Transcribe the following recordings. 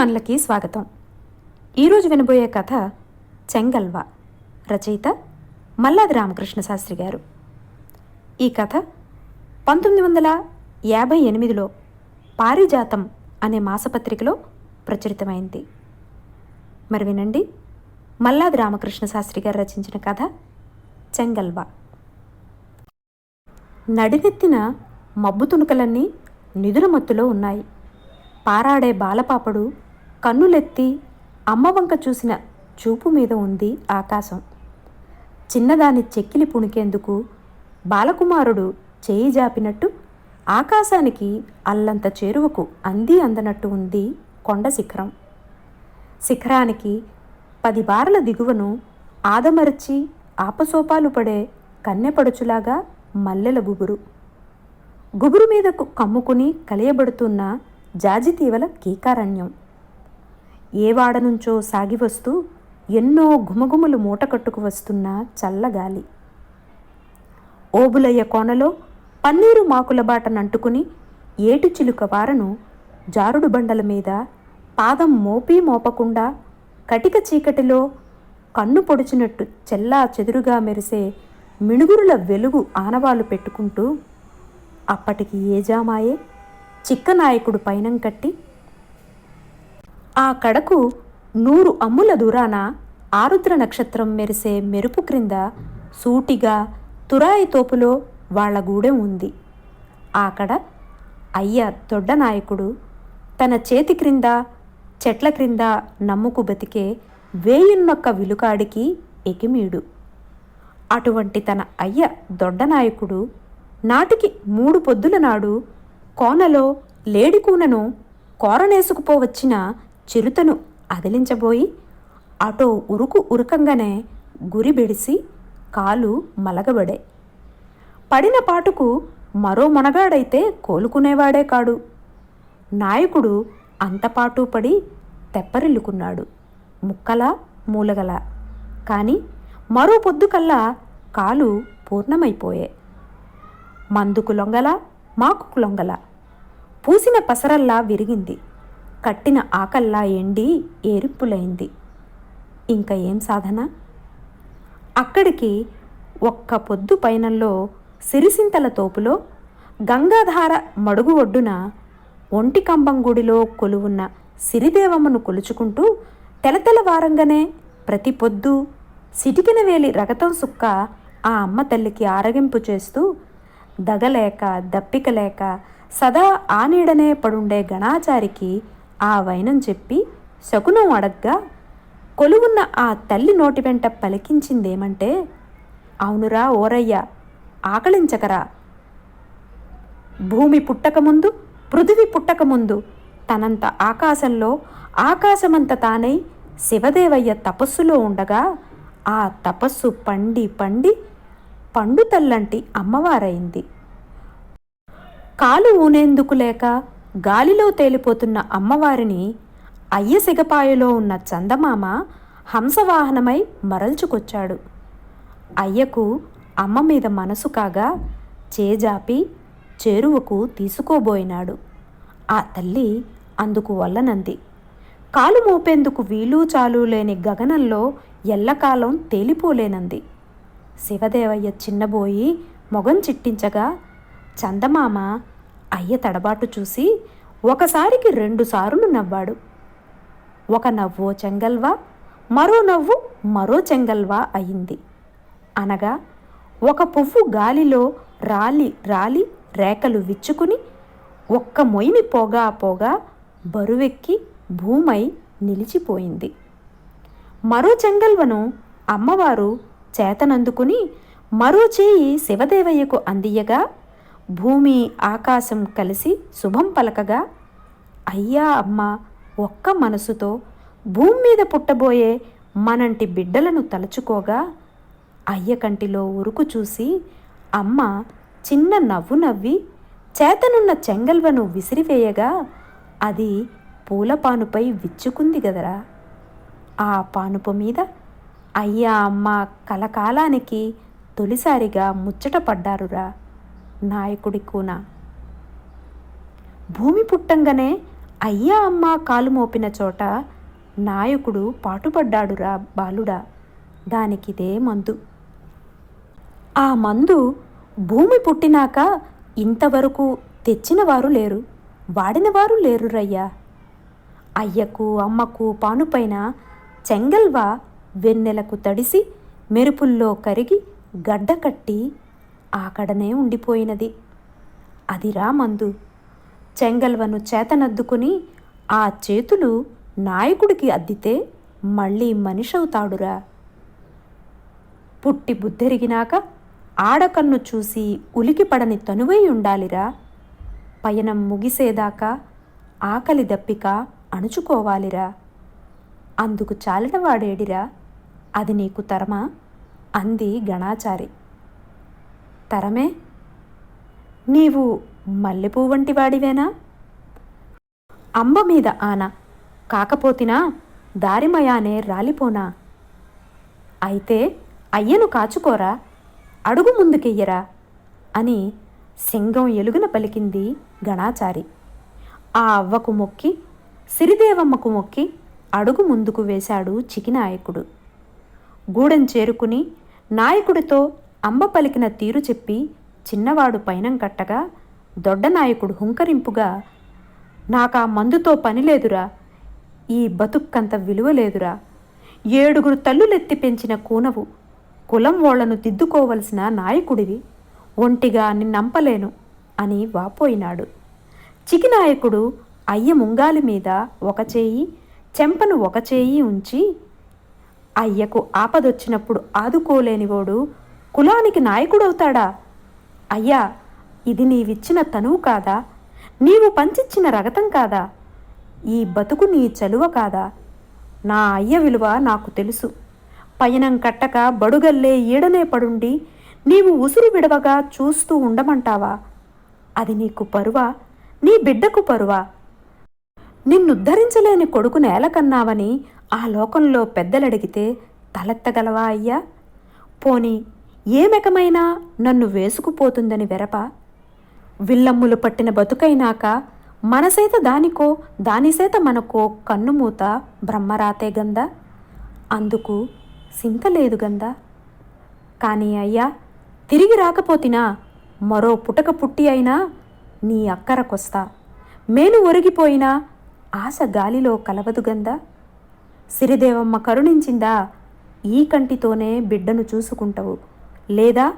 అభిమానులకి స్వాగతం. ఈరోజు వినబోయే కథ చెంగల్వ రచయిత మల్లాది రామకృష్ణ శాస్త్రి గారు. ఈ కథ పంతొమ్మిది వందల యాభై ఎనిమిదిలో పారిజాతం అనే మాసపత్రికలో ప్రచురితమైంది. మరి వినండి మల్లాది రామకృష్ణ శాస్త్రి గారు రచించిన కథ చెంగల్వ. నడినెత్తిన మబ్బు తుణుకలన్నీ నిదురమత్తులో ఉన్నాయి. పారాడే బాలపాపడు కన్నులెత్తి అమ్మవంక చూసిన చూపు మీద ఉంది ఆకాశం. చిన్నదాని చెక్కిలి పుణికేందుకు బాలకుమారుడు చేయి జాపినట్టు ఆకాశానికి అల్లంత చేరువకు అంది అందనట్టు ఉంది కొండ శిఖరం. శిఖరానికి పది బారల దిగువను ఆదమరచి ఆపసోపాలు పడే కన్నెపడుచులాగా మల్లెల గుబురు. గుబురు మీదకు కమ్ముకుని కలియబడుతున్న జాజితీవల కీకారణ్యం. ఏ వాడ నుంచో సాగి వస్తూ ఎన్నో గుమగుమలు మూటకట్టుకు వస్తున్న చల్లగాలి. ఓబులయ్య కోనలో పన్నీరు మాకుల బాటనంటుకుని ఏటు చిలుక వారను జారుడు బండల మీద పాదం మోపి మోపకుండా కటిక చీకటిలో కన్ను పొడిచినట్టు చెల్లా చెదురుగా మెరిసే మిణుగురుల వెలుగు ఆనవాలు పెట్టుకుంటూ అప్పటికి ఏ జామాయే చిక్కనాయకుడు పైనం కట్టి ఆ కడకు నూరు అమ్ముల దూరాన ఆరుద్ర నక్షత్రం మెరిసే మెరుపు క్రింద సూటిగా తురాయి తోపులో వాళ్ళ గూడెం ఉంది. ఆకడ అయ్య దొడ్డ నాయకుడు తన చేతి క్రింద చెట్ల క్రింద నమ్ముకు బతికే వేయున్నొక్క విలుకాడికి ఎకిమీడు. అటువంటి తన అయ్య దొడ్డ నాయకుడు నాటికి మూడు పొద్దుల నాడు కోనలో లేడికూనను కోరనేసుకుపోవచ్చిన చిరుతను అదిలించబోయి అటో ఉరుకు ఉరకంగానే గురి బెడిసి కాలు మలగబడే. పడిన పాటుకు మరో మొనగాడైతే కోలుకునేవాడే కాడు. నాయకుడు అంతపాటు పడి తెప్పరిల్లుకున్నాడు. ముక్కల మూలగల. కాని మరో పొద్దుకల్లా కాలు పూర్ణమైపోయే. మందుకు లొంగల మాకు లొంగల. పూసిన పసరల్లా విరిగింది. కట్టిన ఆకల్లా ఎండి ఏరిప్పులైంది ఇంకా ఏం సాధన? అక్కడికి ఒక్క పొద్దు పైనల్లో సిరిసింతల తోపులో గంగాధార మడుగు ఒడ్డున ఒంటి కంబం గుడిలో కొలువున్న సిరిదేవమ్మను కొలుచుకుంటూ తెలతెలవారంగానే ప్రతి పొద్దు సిటికిన వేలి రగతం సుక్క ఆ అమ్మ తల్లికి ఆరగింపు చేస్తూ దగలేక దప్పిక లేక సదా ఆ నీడనే పడుండే గణాచారికి ఆ వైనం చెప్పి శకునం అడగ్గా కొలువున్న ఆ తల్లి నోటి వెంట పలికించిందేమంటే అవునురా ఓరయ్య ఆకలించకరా భూమి పుట్టకముందు పృథివి పుట్టకముందు తనంత ఆకాశంలో ఆకాశమంత తానై శివదేవయ్య తపస్సులో ఉండగా ఆ తపస్సు పండి పండి పండు తల్లంటి అమ్మవారైంది. కాలు ఊనేందుకు లేక గాలిలో తేలిపోతున్న అమ్మవారిని అయ్య సిగపాయలో ఉన్న చందమామ హంసవాహనమై మరల్చుకొచ్చాడు. అయ్యకు అమ్మ మీద మనసు కాగా చేజాపి చేరువకు తీసుకోబోయినాడు. ఆ తల్లి అందుకు వల్లనంది. కాలు మోపేందుకు వీలు చాలు లేని గగనంలో ఎల్లకాలం తేలిపోలేనంది. శివదేవయ్య చిన్నబోయి మొగం చిట్టించగా చందమామ అయ్య తడబాటు చూసి ఒకసారికి రెండుసార్లు నవ్వాడు. ఒక నవ్వో చెంగల్వా మరో నవ్వు మరో చెంగల్వా అయింది. అనగా ఒక పువ్వు గాలిలో రాలి రాలి రేఖలు విచ్చుకుని ఒక్క మొయిని పోగా పోగా బరువెక్కి భూమై నిలిచిపోయింది. మరో చెంగల్వను అమ్మవారు చేతనందుకుని మరో చేయి శివదేవయ్యకు అందియగా భూమి ఆకాశం కలిసి శుభం పలకగా అయ్యా అమ్మ ఒక్క మనసుతో భూమి మీద పుట్టబోయే మనంటి బిడ్డలను తలుచుకోగా అయ్య కంటిలో ఉరుకు చూసి అమ్మ చిన్న నవ్వు నవ్వి చేతనున్న చెంగల్వను విసిరివేయగా అది పూలపానుపై విచ్చుకుంది గదరా. ఆ పానుపు మీద అయ్యా అమ్మ కలకాలానికి తొలిసారిగా ముచ్చట పడ్డారురా. నాయకుడి కూన భూమి పుట్టంగానే అయ్యా అమ్మ కాలు మోపిన చోట నాయకుడు పాటుపడ్డాడురా బాలుడా. దానికిదే మందు. ఆ మందు భూమి పుట్టినాక ఇంతవరకు తెచ్చినవారు లేరు. వాడినవారు లేరురయ్యా. లేరు రయ్యా అయ్యకు అమ్మకు పానుపైన చెంగల్వ వెన్నెలకు తడిసి మెరుపుల్లో కరిగి గడ్డ కట్టి ఆకడనే ఉండిపోయినది. అదిరా మందు. చెంగల్వను చేతనద్దుకుని ఆ చేతులు నాయకుడికి అద్దితే మళ్ళీ మనిషవుతాడురా. పుట్టి బుద్ధెరిగినాక ఆడకన్ను చూసి ఉలికిపడని తనువై ఉండాలిరా. పయనం ముగిసేదాకా ఆకలి దప్పిక అణుచుకోవాలిరా. అందుకు చాలినవాడేడిరా. అది నీకు తరమా? అంది గణాచారి. తరమే? నీవు మల్లెపూ వంటి వాడివేనా? అంబ మీద ఆన కాకపోతినా దారిమయానే రాలిపోనా? అయితే అయ్యను కాచుకోరా అడుగు ముందుకెయ్యరా? అని సింగం ఎలుగున పలికింది గణాచారి. ఆ అవ్వకు మొక్కి సిరిదేవమ్మకు మొక్కి అడుగు ముందుకు వేశాడు చికినాయకుడు. గూడెం చేరుకుని నాయకుడితో అంబ పలికిన తీరు చెప్పి చిన్నవాడు పైనం కట్టగా దొడ్డనాయకుడు హుంకరింపుగా నాకా మందుతో పని లేదురా ఈ బతుక్కంత విలువ లేదురా. ఏడుగురు తల్లులెత్తి పెంచిన కూనవు కులం వాళ్ళను దిద్దుకోవలసిన నాయకుడివి ఒంటిగా నిన్నంపలేను అని వాపోయినాడు. చికినాయకుడు అయ్య ముంగాలి మీద ఒక చేయి చెంపను ఒక చేయి ఉంచి అయ్యకు ఆపదొచ్చినప్పుడు ఆదుకోలేనివాడు కులానికి నాయకుడవుతాడా? అయ్యా ఇది నీవిచ్చిన తనువు కాదా? నీవు పంచిచ్చిన రగతం కాదా? ఈ బతుకు నీ చలువ కాదా? నా అయ్య విలువ నాకు తెలుసు. పయనం కట్టక బడుగల్లే ఈడనే పడుండి నీవు ఉసురు విడవగా చూస్తూ ఉండమంటావా? అది నీకు పరువా? నీ బిడ్డకు పరువా? నిన్నుద్ధరించలేని కొడుకు నేలకన్నావని ఆ లోకంలో పెద్దలడిగితే తలెత్తగలవా అయ్యా? పోనీ ఏ మెకమైనా నన్ను వేసుకుపోతుందని వెరప. విల్లమ్ములు పట్టిన బతుకైనాక మనసేత దానికో దానిసేత మనకో కన్నుమూత బ్రహ్మరాతే గందా అందుకు సింత లేదు గందా కానీ అయ్యా తిరిగి రాకపోతినా మరో పుటక పుట్టి అయినా నీ అక్కరకొస్తా మేను ఒరిగిపోయినా ఆశ గాలిలో కలవదు గందా సిరిదేవమ్మ కరుణించిందా ఈ కంటితోనే బిడ్డను చూసుకుంటావు. లేదా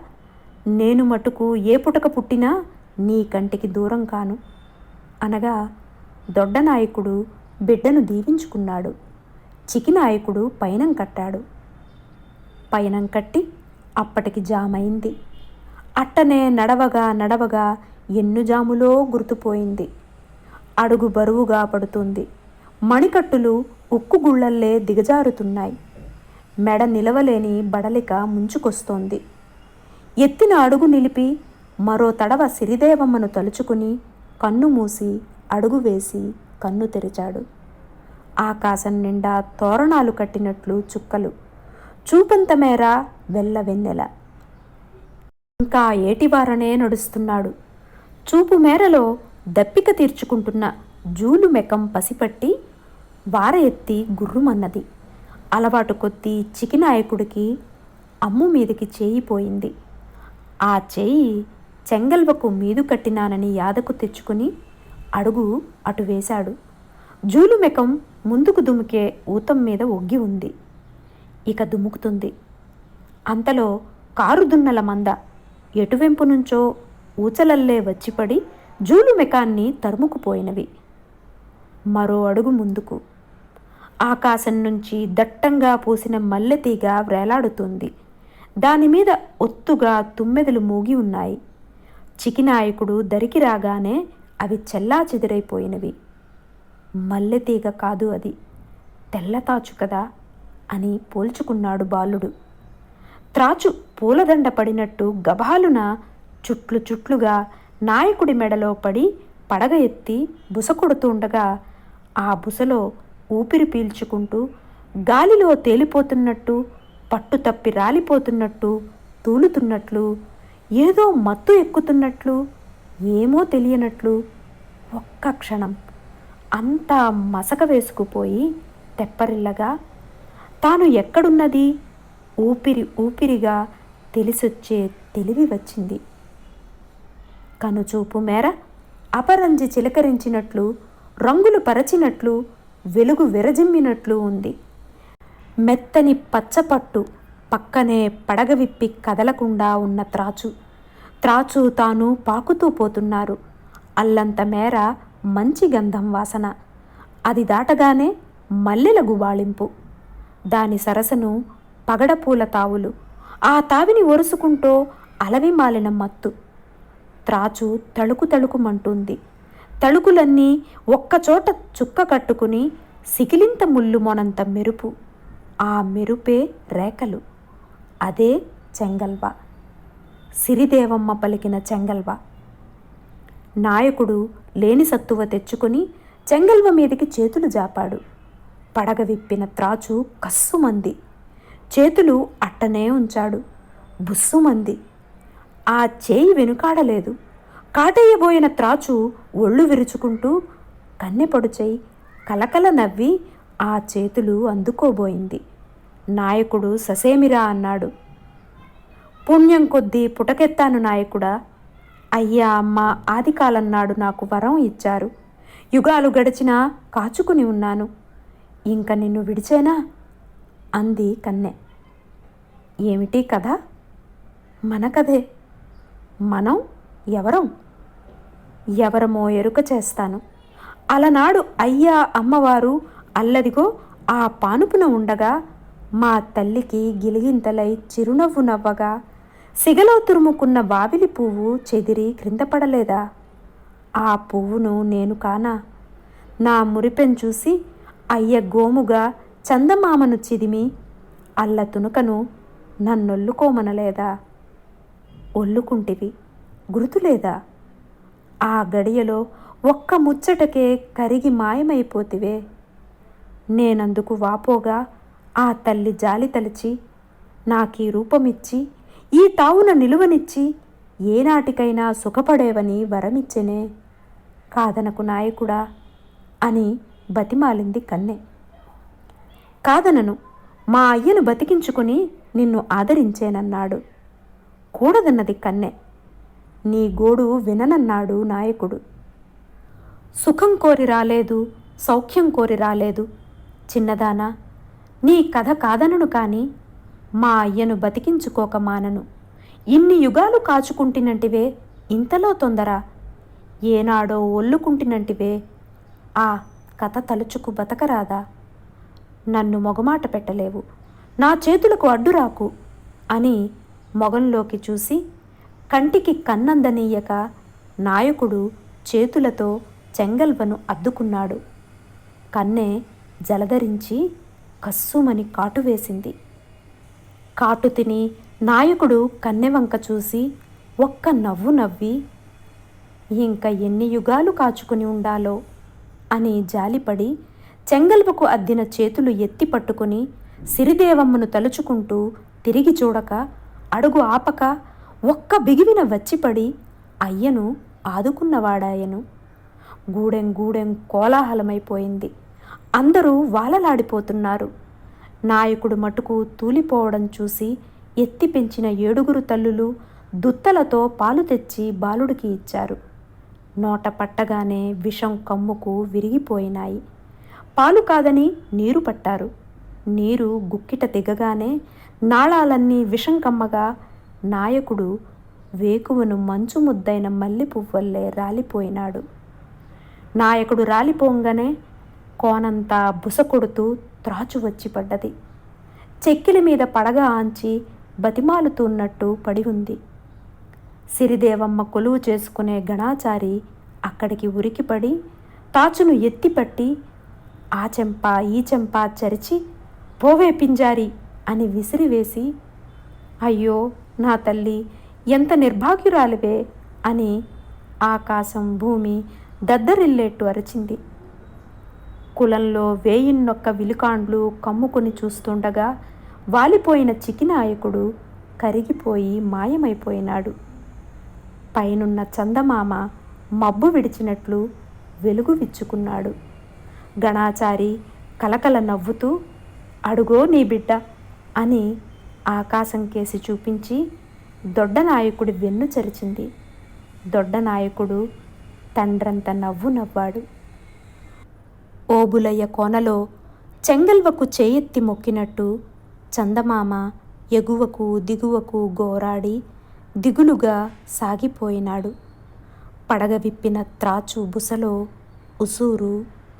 నేను మటుకు ఏ పుటక పుట్టినా నీ కంటికి దూరం కాను. అనగా దొడ్డనాయకుడు బిడ్డను దీవించుకున్నాడు. చికినాయకుడు పయనం కట్టాడు. పయనం కట్టి అప్పటికి జామైంది. అట్టనే నడవగా నడవగా ఎన్ను జాములో గుర్తుపోయింది. అడుగు బరువుగా పడుతుంది. మణికట్టులు ఉక్కు గుళ్ళల్లే దిగజారుతున్నాయి. మెడ నిలవలేని బడలిక ముంచుకొస్తోంది. ఎత్తిన అడుగు నిలిపి మరో తడవ సిరిదేవమ్మను తలుచుకుని కన్ను మూసి అడుగు వేసి కన్ను తెరిచాడు. ఆకాశం నిండా తోరణాలు కట్టినట్లు చుక్కలు. చూపంత మేర వెల్ల వెన్నెల. ఇంకా ఏటివారనే నడుస్తున్నాడు. చూపు మేరలో దప్పిక తీర్చుకుంటున్న జూలు మెకం పసిపట్టి వార ఎత్తి గుర్రుమన్నది. అలవాటు కొద్దీ చికినాయకుడికి అమ్ము మీదకి చేయిపోయింది. ఆ చేయి చెంగల్వకు మీదు కట్టినానని యాదకు తెచ్చుకుని అడుగు అటు వేశాడు. జూలుమెకం ముందుకు దుమికే ఊతం మీద ఒగ్గి ఉంది. ఇక దుముకుతుంది. అంతలో కారు దున్నల మంద ఎటువెంపు నుంచో ఊచలల్లే వచ్చిపడి జూలు మెకాన్ని తరుముకుపోయినవి. మరో అడుగు ముందుకు. ఆకాశం నుంచి దట్టంగా పూసిన మల్లెతీగ వ్రేలాడుతుంది దానిమీద ఒత్తుగా తుమ్మెదలు మూగి ఉన్నాయి. చికినాయకుడు దరికి రాగానే అవి చెల్లా చెదిరైపోయినవి. మల్లెతీగ కాదు అది. తెల్లతాచు కదా అని పోల్చుకున్నాడు బాలుడు. త్రాచు పూలదండ పడినట్టు గబాలున చుట్లు చుట్లుగా నాయకుడి మెడలో పడి పడగ ఎత్తి బుస కొడుతుండగా ఆ బుసలో ఊపిరి పీల్చుకుంటూ గాలిలో తేలిపోతున్నట్టు పట్టు తప్పి రాలిపోతున్నట్టు తూలుతున్నట్లు ఏదో మత్తు ఎక్కుతున్నట్లు ఏమో తెలియనట్లు ఒక్క క్షణం అంతా మసక వేసుకుపోయి తెప్పరిల్లగా తాను ఎక్కడున్నది? ఊపిరి ఊపిరిగా తెలిసొచ్చే తెలివి వచ్చింది. కనుచూపు మేర అపరంజి చిలకరించినట్లు రంగులు పరచినట్లు వెలుగు విరజిమ్మినట్లు ఉంది. మెత్తని పచ్చపట్టు పక్కనే పడగ విప్పి కదలకుండా ఉన్న త్రాచు. త్రాచు తాను పాకుతూ పోతున్నారు. అల్లంత మేర మంచి గంధం వాసన. అది దాటగానే మల్లెల గుబాళింపు దాని సరసను పగడపూల తావులు. ఆ తావిని ఒరుసుకుంటూ అలవి మాలిన మత్తు. త్రాచు తళుకు తళుకుమంటుంది. తళుకులన్నీ ఒక్కచోట చుక్క కట్టుకుని సికిలింత ముళ్ళు మొనంత మెరుపు. ఆ మెరుపే రేఖలు అదే చెంగల్వ. సిరిదేవమ్మ పలికిన చెంగల్వ. నాయకుడు లేని సత్తువ తెచ్చుకుని చెంగల్వ మీదికి చేతులు జాపాడు. పడగ విప్పిన త్రాచు కస్సుమంది. చేతులు అట్టనే ఉంచాడు. బుస్సుమంది. ఆ చేయి వెనుకాడలేదు. కాటేయబోయిన త్రాచు ఒళ్ళు విరుచుకుంటూ కన్నెపొడుచై కలకల నవ్వి ఆ చేతులు అందుకోబోయింది. నాయకుడు ససేమిరా అన్నాడు. పుణ్యం కొద్దీ పుటకెత్తాను నాయకుడా. అయ్యా అమ్మ ఆదికాలం నాడు నాకు వరం ఇచ్చారు. యుగాలు గడిచినా కాచుకుని ఉన్నాను. ఇంక నిన్ను విడిచేనా? అంది కన్నె. ఏమిటి కథ? మన కథే. మనం ఎవరం? ఎవరమో ఎరుక చేస్తాను. అలనాడు అయ్యా అమ్మవారు అల్లదిగో ఆ పానుపున ఉండగా మా తల్లికి గిలిగింతలై చిరునవ్వు నవ్వగా సిగలో తురుముకున్న వావిలి పువ్వు చెదిరి క్రింద పడలేదా? ఆ పువ్వును నేను కానా? నా మురిపెం చూసి అయ్య గోముగా చందమామను చిదిమి అల్ల తునుకను నన్నొల్లుకోమనలేదా? ఒల్లుకుంటివి గుర్తులేదా? ఆ గడియలో ఒక్క ముచ్చటకే కరిగి మాయమైపోతివే. నేనందుకు వాపోగా ఆ తల్లి జాలి తలిచి నాకీ రూపమిచ్చి ఈ తావున నిలువనిచ్చి ఏనాటికైనా సుఖపడేవని వరమిచ్చెనే. కాదనకు నాయకుడా అని బతిమాలింది కన్నె. కాదనను మా అయ్యను బతికించుకుని నిన్ను ఆదరించేనన్నాడు. కూడదన్నది కన్నె. నీ గోడు విననన్నాడు నాయకుడు. సుఖం కోరి రాలేదు సౌఖ్యం కోరి రాలేదు. చిన్నదానా నీ కథ కాదనను కాని మా అయ్యను బతికించుకోక మానను. ఇన్ని యుగాలు కాచుకుంటినంటివే ఇంతలో తొందర. ఏనాడో ఒల్లుకుంటినంటివే ఆ కథ తలుచుకు బతకరాదా? నన్ను మొగమాట పెట్టలేవు. నా చేతులకు అడ్డురాకు అని మొగంలోకి చూసి కంటికి కన్నందనీయక నాయకుడు చేతులతో చెంగల్వను అద్దుకున్నాడు. కన్నె జలధరించి కస్సుమని కాటు వేసింది. కాటు తిని నాయకుడు కన్నెవంక చూసి ఒక్క నవ్వు నవ్వి ఇంకా ఎన్ని యుగాలు కాచుకుని ఉండాలో? అని జాలిపడి చెంగల్వకు అద్దిన చేతులు ఎత్తి పట్టుకుని సిరిదేవమ్మను తలుచుకుంటూ తిరిగి చూడక అడుగు ఆపక ఒక్క బిగివిన వచ్చిపడి అయ్యను ఆదుకున్నవాడాయను. గూడెం గూడెం కోలాహలమైపోయింది. అందరూ వాలలాడిపోతున్నారు. నాయకుడు మటుకు తూలిపోవడం చూసి ఎత్తి పెంచిన ఏడుగురు తల్లులు దుత్తలతో పాలు తెచ్చి బాలుడికి ఇచ్చారు. నోట పట్టగానే విషం కమ్ముకు విరిగిపోయినాయి. పాలు కాదని నీరు పట్టారు. నీరు గుక్కిట దిగగానే నాళాలన్నీ విషం కమ్మగా నాయకుడు వేకువను మంచు ముద్దైన మల్లె పువ్వల్లే రాలిపోయినాడు. నాయకుడు రాలిపోంగానే కోనంతా బుసకొడుతూ త్రాచు వచ్చి పడ్డది. చెక్కిలి మీద పడగ ఆంచి బతిమాలుతున్నట్టు పడి ఉంది. సిరిదేవమ్మ కొలువు చేసుకునే గణాచారి అక్కడికి ఉరికిపడి తాచును ఎత్తిపట్టి ఆ చెంప ఈ చెంప చరిచి పోవే పింజారి అని విసిరివేసి అయ్యో నా తల్లి ఎంత నిర్భాగ్యురాలివే అని ఆకాశం భూమి దద్దరిల్లేట్టు అరిచింది. కులంలో వేయిన్నొక్క విలుకాండ్లు కమ్ముకొని చూస్తుండగా వాలిపోయిన చికినాయకుడు కరిగిపోయి మాయమైపోయినాడు. పైనున్న చందమామ మబ్బు విడిచినట్లు వెలుగు విచ్చుకున్నాడు. గణాచారి కలకల నవ్వుతూ అడుగో నీ బిడ్డ అని ఆకాశం కేసి చూపించి దొడ్డనాయకుడి వెన్ను చరిచింది. దొడ్డ నాయకుడు తండ్రంత నవ్వు నవ్వాడు. ఓబులయ్య కోనలో చెంగల్వకు చేయెత్తి మొక్కినట్టు చందమామ ఎగువకు దిగువకు గోరాడి దిగులుగా సాగిపోయినాడు. పడగ విప్పిన త్రాచు బుసలో ఉసూరు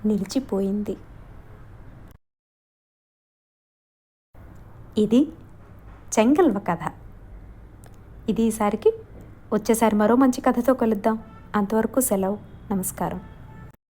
నిలిచిపోయింది. ఇది చెంగల్వ కథ. ఇది ఈసారికి వచ్చేసారి మరో మంచి కథతో కలుద్దాం. అంతవరకు సెలవు. నమస్కారం.